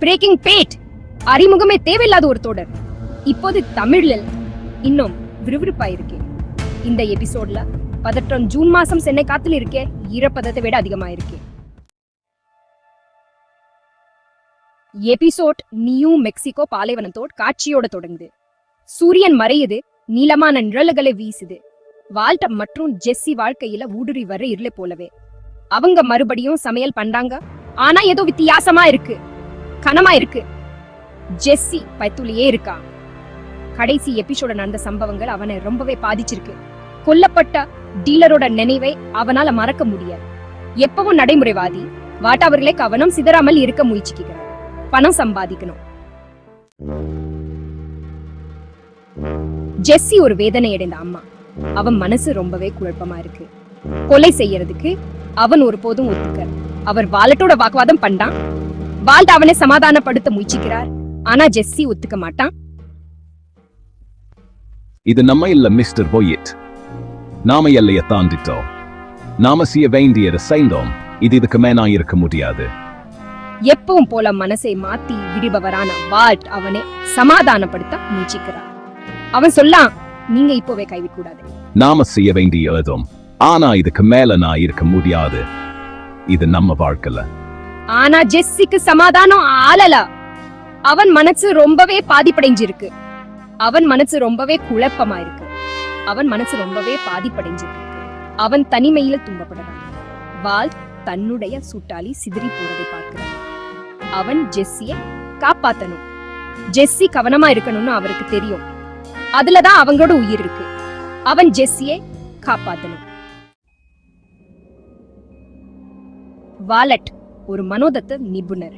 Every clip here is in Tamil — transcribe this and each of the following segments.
பிரேக்கிங் பேட் அறிமுகமே தேவையில்லாத ஒரு தொடர். இப்போது தமிழில் இன்னும் விறுவிறுப்பா இருக்கேன் இந்த எபிசோட்ல பதற்றம் ஜூன் மாசம் சென்னை காத்துல இருக்கே ஈரப்பதத்தை விட அதிகமா இருக்கே. எபிசோட் நியூ மெக்சிகோ பாலைவனத்தோட காட்சியோட தொடங்குது. சூரியன் மறையுது நீளமான நிழல்களை வீசுது. வால்ட் மற்றும் ஜெஸ்ஸி வாழ்க்கையில ஊடுருவி வர இருளை போலவே. அவங்க மறுபடியும் சமையல் பண்றாங்க. ஆனா ஏதோ வித்தியாசமா இருக்கு. கனமா இருக்கு ஜெஸ்ஸி பைத்துலியே இருக்கா? கடைசி எபிசோட நடந்த சம்பவங்கள் அவனை ரொம்பவே பாதிச்சிருக்கு. கொல்லப்பட்ட டீலரோட நினைவை அவனால மறக்க முடியாது எப்பவும் நடைமுறைவாதி வாட் கவனம் சிதறாமல் இருக்க முயற்சிக்கிறார். பணம் சம்பாதிக்கணும். ஜெஸ்ஸி ஒரு வேதனை அடைந்த அம்மா. அவன் மனசு ரொம்பவே குழப்பமா இருக்கு. கொலை செய்யறதுக்கு அவன் ஒருபோதும் ஒத்துக்க அவர் வாலட்டோட வாக்குவாதம் பண்ணான் வால்ட் அவனை சமாதானப்படுத்த முயற்சிக்கிறார். ஆனா ஜெஸ்ஸி ஒத்துக்க மாட்டான். இது நம்ம இல்ல மிஸ்டர் பொய்யட் நாம எல்லைய தாண்டிட்டோம். நாம செய்ய வேண்டியதை செய்தோம் இது இதுக்கு மேனா இருக்க முடியாது. எப்பவும் போல மனசை மாத்தி விடுபவரான வால்ட் அவனை சமாதானப்படுத்த முயற்சிக்கிறார். அவன் சொல்லாம் நீங்க இப்போவே கைவிடக்கூடாது. நாம செய்ய வேண்டியதும் ஆனா இதுக்கு மேல நான் இருக்க முடியாது. இது நம்ம வாழ்க்கையில ஆனா ஜெஸ்ஸிக்கு சமாதானம் ஆளல. அவன் மனசு ரொம்பவே பாதிப்படைஞ்சிருக்கு. அவன் மனசு ரொம்பவே குழப்பமா இருக்கு அவன் மனசு ரொம்பவே பாதிப்படைஞ்சிருக்கு. அவன் தனிமையில துன்பப்படுறான். வால் தன்னுடைய சூட்டாளி சிதறி போறதை பார்க்கிறான். அவன் ஜெஸ்ஸிய காப்பாத்தணும். ஜெஸ்ஸி கவனமா இருக்கணும்னு அவருக்கு தெரியும். அதுலதான் அவங்களோட உயிர் இருக்கு. அவன் ஜெஸ்ஸியை காப்பாத்தணும். வாலட் ஒரு மனோதத்த நிபுணர்.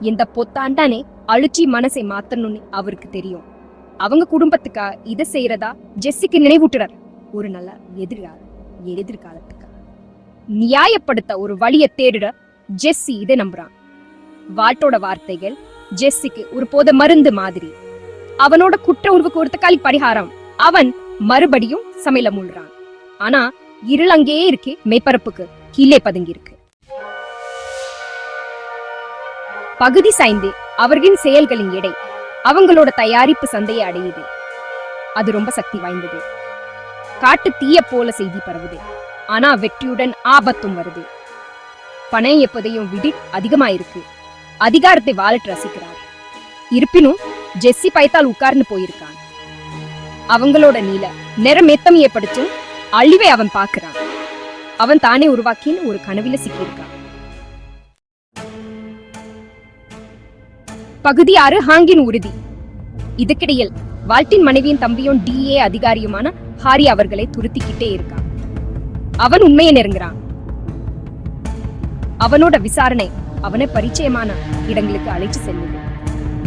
இந்த பொத்தாண்டானே அழிச்சி மனசை மாத்தணும்னு அவருக்கு தெரியும். அவங்க குடும்பத்துக்கா இதை செய்யறதா ஜெஸ்ஸிக்கு நினைவூட்டுறார். ஒரு நல்ல எதிர்கால எதிர்காலத்துக்கா. நியாயப்படுத்த ஒரு வழியை தேடுற ஜெஸ்ஸி இதை நம்புறான். வால்ட்டோட வார்த்தைகள் ஜெஸ்ஸிக்கு ஒரு போத மருந்து மாதிரி. அவனோட குற்ற உருவுக்கு ஒரு தக்காளி பரிகாரம். அவன் மறுபடியும் சமையல மூழ்கிறான் ஆனா இருள் அங்கேயே இருக்கு மெய்ப்பரப்புக்கு கீழே பதுங்கி இருக்கு பகுதி சாய்ந்து அவர்களின் செயல்களின் எடை அவங்களோட தயாரிப்பு சந்தையை அடையுது. அது ரொம்ப சக்தி வாய்ந்தது. காட்டு தீய போல செய்தி பரவுது. ஆனா வெற்றியுடன் ஆபத்தும் வருது. பணம் எப்போதையும் விடி அதிகமாயிருக்கு. அதிகாரத்தை வாலட் ரசிக்கிறார். இருப்பினும் ஜெஸ்ஸி பைத்தால் உட்கார்ந்து போயிருக்கான். அவங்களோட நீல நிறமேத்தம் ஏற்படுத்தும் அழிவை அவன் பார்க்கிறான். அவன் தானே உருவாக்கின்னு ஒரு கனவில சிக்கியிருக்கான். பகுதி ஆறு ஹாங்கின் உறுதி. இதுக்கிடையில் வால்டின் மனைவியின் தம்பியும் டிஏ அதிகாரியுமான ஹாரி அவர்களை துருத்திக்கிட்டே இருக்கான். அவன் உண்மையை நெருங்குறான். அவனோட விசாரணை அவனை பரிச்சயமான இடங்களுக்கு அழைச்சு செல்லுது.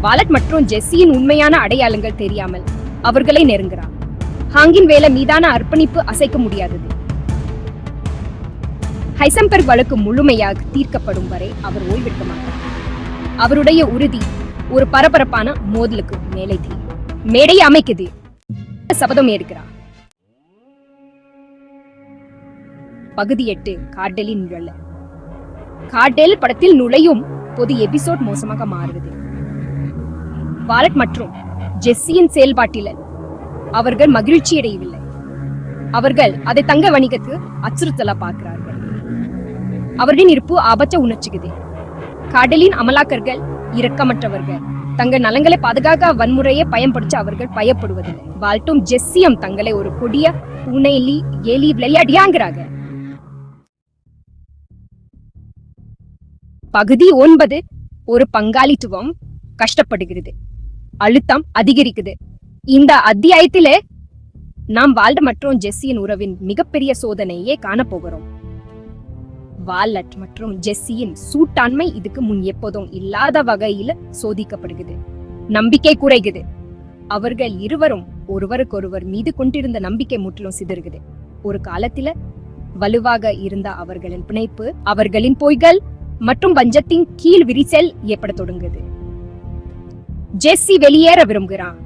வாலட் மற்றும் ஜெஸ்ஸியின் உண்மையான அடையாளங்கள் தெரியாமல் அவர்களை நெருங்குறான். ஹாங்கின் வேலை மீதான அர்ப்பணிப்பு அசைக்க முடியாதது. ஹைசம்பர்க் வழக்கு முழுமையாக தீர்க்கப்படும் வரை அவர் ஓய்வெடுக்க மாட்டார். அவருடைய உறுதி ஒரு பரபரப்பான மோதலுக்கு மேலே தெரியும் மேடையை அமைக்குது. சபதம் ஏற்கிறார். பகுதி எட்டு கார்டெலின் நிழல். கார்டெல் படத்தில் நுழையும் பொது எபிசோட் மோசமாக மாறுவது பாலட் மற்றும் ஜெஸ்ஸியின் செயல்பாட்டில் அவர்கள் மகிழ்ச்சி அடையவில்லை. அவர்கள் அதை தங்க வணிகத்துக்கு அச்சுறுத்தலா பார்க்கிறார்கள். அவர்களின் இருப்பு ஆபத்த உணர்ச்சிக்குது. காடலின் அமலாக்கர்கள் இரக்கமற்றவர்கள். தங்கள் நலங்களை பாதுகாக்க வன்முறையை பயன்படுத்தி அவர்கள் பயப்படுவதில்லை. வாழ்த்தும் ஜெஸ்ஸியம் தங்களை ஒரு கொடிய பூனைலி எலி விளையாடியாங்கிறாங்க. பகுதி ஒன்பது ஒரு பங்காளித்துவம் கஷ்டப்படுகிறது. அழுத்தம் அதிகரிக்குது. இந்த அத்தியாயத்திலே நாம் வாழ்ந்த மற்றும் ஜெஸ்ஸியின் உறவின் மிகப்பெரிய சோதனையே காணப்போகிறோம். வாலட் மற்றும் ஜெஸ்ஸியின் சூட்டாண்மை இதுக்கு முன் எப்போதும் இல்லாத வகையில சோதிக்கப்படுகிறது. நம்பிக்கை குறைகுது அவர்கள் இருவரும் ஒருவருக்கொருவர் மீது கொண்டிருந்த நம்பிக்கை முற்றிலும் சிதறுகுது ஒரு காலத்தில வலுவாக இருந்த அவர்களின் பிணைப்பு அவர்களின் பொய்கள் மற்றும் பஞ்சத்தின் கீழ் விரிசல் ஏற்பட தொடங்குது. ஜெஸ்ஸி வெளியேற விரும்புகிறான்.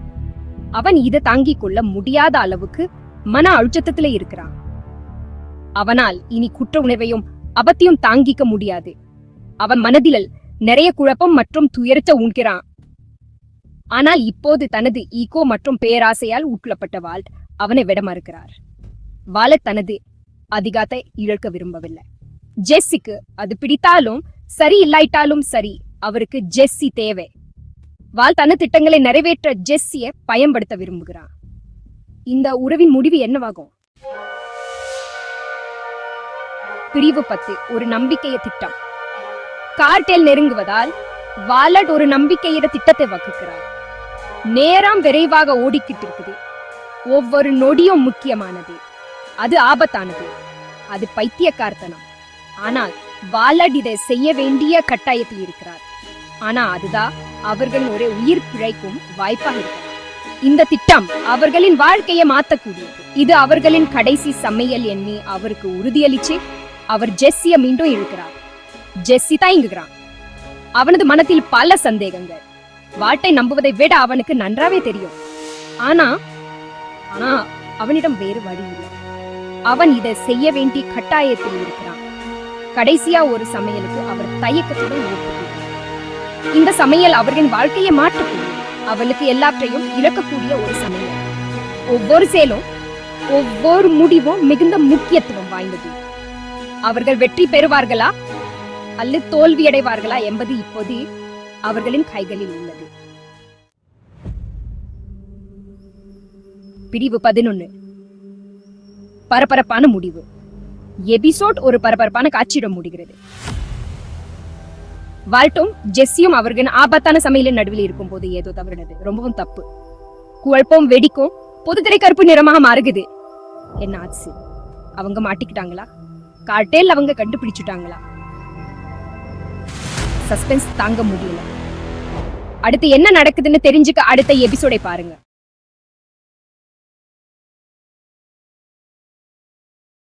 அவன் இதை தாங்கிக் கொள்ள முடியாத அளவுக்கு மன அழுத்தத்துல இருக்கிறான். அவனால் இனி குற்ற உணர்வையும் அபத்தையும் தாங்கிக்க முடியாது. அவன் மனதில் நிறைய குழப்பம் மற்றும் துயரத்தை உண்கிறான் ஆனால் இப்போது தனது ஈகோ மற்றும் பேராசையால் உட்கொள்ளப்பட்ட வால்ட் அவனை விட மறுக்கிறார். வாலட் தனது அதிகாத்தை இழக்க விரும்பவில்லை. ஜெஸ்ஸிக்கு அது பிடித்தாலும் சரி இல்லாயிட்டாலும் சரி அவருக்கு ஜெஸ்ஸி தேவை. வால் தன திட்டங்களை நிறைவேற்ற ஜெஸ்ஸியை பயன்படுத்த விரும்புகிறான். இந்த உறவின் முடிவு என்னவாகும்? பிரிவு பத்து ஒரு நம்பிக்கைய திட்டம். கார்டெல் நெருங்குவதால் வாலட் ஒரு நம்பிக்கையிட திட்டத்தை வகுக்கிறார். நேரம் விரைவாக ஓடிக்கிட்டு இருக்குது. ஒவ்வொரு நொடியும் முக்கியமானது. அது ஆபத்தானது. அது பைத்தியக்கார்த்தனம். ஆனால் வாலட் இதை செய்ய வேண்டிய கட்டாயத்தில் இருக்கிறார். ஆனா அதுதான் அவர்கள் ஒரு உயிர் பிழைக்கும் வாய்ப்பாக இருக்கிறது. இந்த திட்டம் அவர்களின் வாழ்க்கையை மாத்தக்கூடியது. இது அவர்களின் கடைசி சமையல் எண்ணி அவருக்கு உறுதியளிச்சு அவர் ஜெஸ்ஸிய மீண்டும் இழுக்கிறார். ஜெஸ்ஸி தயங்குகிறான். அவனது மனத்தில் பல சந்தேகங்கள். வாட்டை நம்புவதை விட அவனுக்கு நன்றாவே தெரியும். ஆனா ஆனா அவனிடம் வேறு வழி இல்லை. அவன் இதை செய்ய வேண்டிய கட்டாயத்தில் இருக்கிறான். கடைசியா ஒரு சமையலுக்கு அவர் தயக்கத்துடன் இந்த சமையல் அவர்களின் வாழ்க்கையை மாற்றக்கூடியது அவளுக்கு எல்லாற்றையும் இழக்கக்கூடிய ஒரு சமையல். ஒவ்வொரு செயலும் ஒவ்வொரு முடிவும் மிகுந்த முக்கியத்துவம் வாய்ந்தது. அவர்கள் வெற்றி பெறுவார்களா? அல்லது தோல்வியடைவார்களா என்பது இப்போது அவர்களின் கைகளில் உள்ளது. பிரிவு பதினொன்னு. பரபரப்பான முடிவு. எபிசோட் ஒரு பரபரப்பான காட்சியிடம் முடிகிறது. வால்ட்டும் ஜெஸ்ஸியும் அவர்களின் ஆபத்தான சமையலின் நடுவில் இருக்கும் போது ஏதோ தவறினது. ரொம்பவும் தப்பு. குழப்பம் வெடிக்கும் பொதுத்திரை கருப்பு நிறமாக மாறுகுது என்ன ஆச்சு? அவங்க மாட்டிக்கிட்டாங்களா? கார்டேல் அவங்க கண்டுபிடிச்சிட்டாங்களா? சஸ்பென்ஸ் தாங்க முடியல. அடுத்து என்ன நடக்குதுன்னு தெரிஞ்சுக்க அடுத்த எபிசோடை பாருங்க.